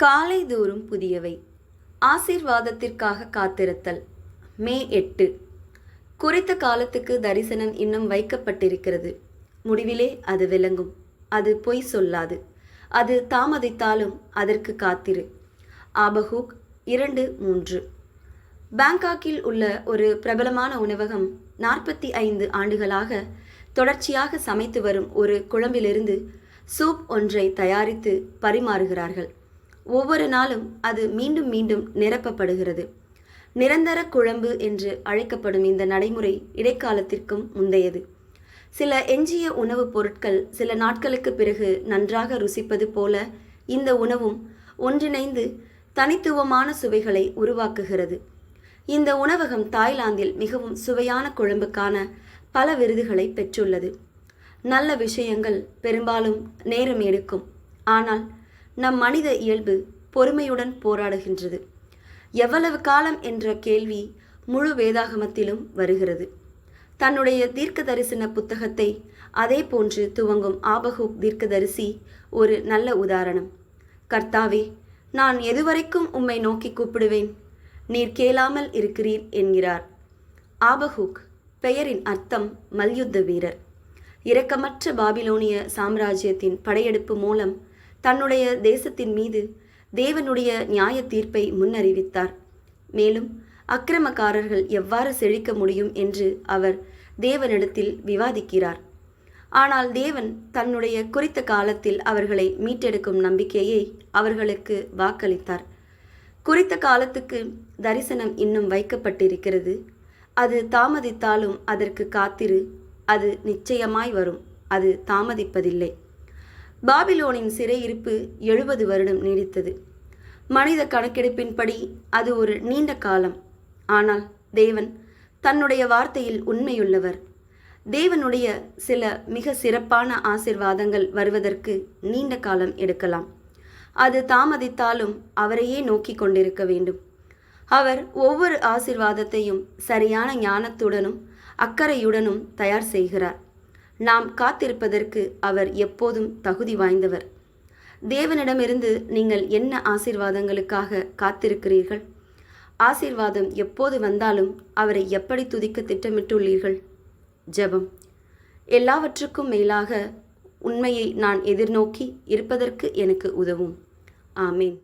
காலை தோறும் புதியவை. ஆசீர்வாதத்திற்காக காத்திருத்தல். மே எட்டு. குறித்த காலத்துக்கு தரிசனம் இன்னும் வைக்கப்பட்டிருக்கிறது. முடிவிலே அது விளங்கும். அது பொய் சொல்லாது. அது தாமதித்தாலும் அதற்கு காத்திரு. ஆபஹூக் இரண்டு மூன்று. பாங்காக்கில் உள்ள ஒரு பிரபலமான உணவகம் நாற்பத்தி ஐந்து ஆண்டுகளாக தொடர்ச்சியாக சமைத்து வரும் ஒரு குழம்பிலிருந்து சூப் ஒன்றை தயாரித்து பரிமாறுகிறார்கள். ஒவ்வொரு நாளும் அது மீண்டும் மீண்டும் நிரப்பப்படுகிறது. நிரந்தர குழம்பு என்று அழைக்கப்படும் இந்த நடைமுறை இடைக்காலத்திற்கும் முந்தையது. சில எஞ்சிய உணவுப் பொருட்கள் சில நாட்களுக்கு பிறகு நன்றாக ருசிப்பது போல இந்த உணவும் ஒன்றிணைந்து தனித்துவமான சுவைகளை உருவாக்குகிறது. இந்த உணவகம் தாய்லாந்தில் மிகவும் சுவையான குழம்புக்கான பல விருதுகளை பெற்றுள்ளது. நல்ல விஷயங்கள் பெரும்பாலும் நேரம் எடுக்கும். ஆனால் நம் மனித இயல்பு பொறுமையுடன் போராடுகின்றது. எவ்வளவு காலம் என்ற கேள்வி முழு வேதாகமத்திலும் வருகிறது. தன்னுடைய தீர்க்க தரிசன புத்தகத்தை அதே போன்று துவங்கும் ஆபகூக் தீர்க்கதரிசி ஒரு நல்ல உதாரணம். கர்த்தாவே நான் எதுவரைக்கும் உம்மை நோக்கி கூப்பிடுவேன்? நீர் கேளாமல் இருக்கிறீர் என்கிறார். ஆபஹூக் பெயரின் அர்த்தம் மல்யுத்த வீரர். இரக்கமற்ற பாபிலோனிய சாம்ராஜ்யத்தின் படையெடுப்பு மூலம் தன்னுடைய தேசத்தின் மீது தேவனுடைய நியாய தீர்ப்பை முன்னறிவித்தார். மேலும் அக்கிரமக்காரர்கள் எவ்வாறு செழிக்க முடியும் என்று அவர் தேவனிடத்தில் விவாதிக்கிறார். ஆனால் தேவன் தன்னுடைய குறித்த காலத்தில் அவர்களை மீட்டெடுக்கும் நம்பிக்கையை அவர்களுக்கு வாக்களித்தார். குறித்த காலத்துக்கு தரிசனம் இன்னும் வைக்கப்பட்டிருக்கிறது. அது தாமதித்தாலும் அதற்கு காத்திரு அது நிச்சயமாய் வரும் அது தாமதிப்பதில்லை. பாபிலோனின் சிறையிருப்பு எழுபது வருடம் நீடித்தது. மனித கணக்கெடுப்பின்படி அது ஒரு நீண்ட காலம். ஆனால் தேவன் தன்னுடைய வார்த்தையில் உண்மையுள்ளவர். தேவனுடைய சில மிக சிறப்பான ஆசிர்வாதங்கள் வருவதற்கு நீண்ட காலம் எடுக்கலாம். அது தாமதித்தாலும் அவரையே நோக்கி கொண்டிருக்க வேண்டும். அவர் ஒவ்வொரு ஆசிர்வாதத்தையும் சரியான ஞானத்துடனும் அக்கறையுடனும் தயார் செய்கிறார். நாம் காத்திருப்பதற்கு அவர் எப்போதும் தகுதி வாய்ந்தவர். தேவனிடமிருந்து நீங்கள் என்ன ஆசீர்வாதங்களுக்காக காத்திருக்கிறீர்கள்? ஆசீர்வாதம் எப்போது வந்தாலும் அவரை எப்படி துதிக்க திட்டமிட்டுள்ளீர்கள்? ஜெபம். எல்லாவற்றுக்கும் மேலாக உண்மையை நான் எதிர்நோக்கி இருப்பதற்கு எனக்கு உதவும். ஆமேன்.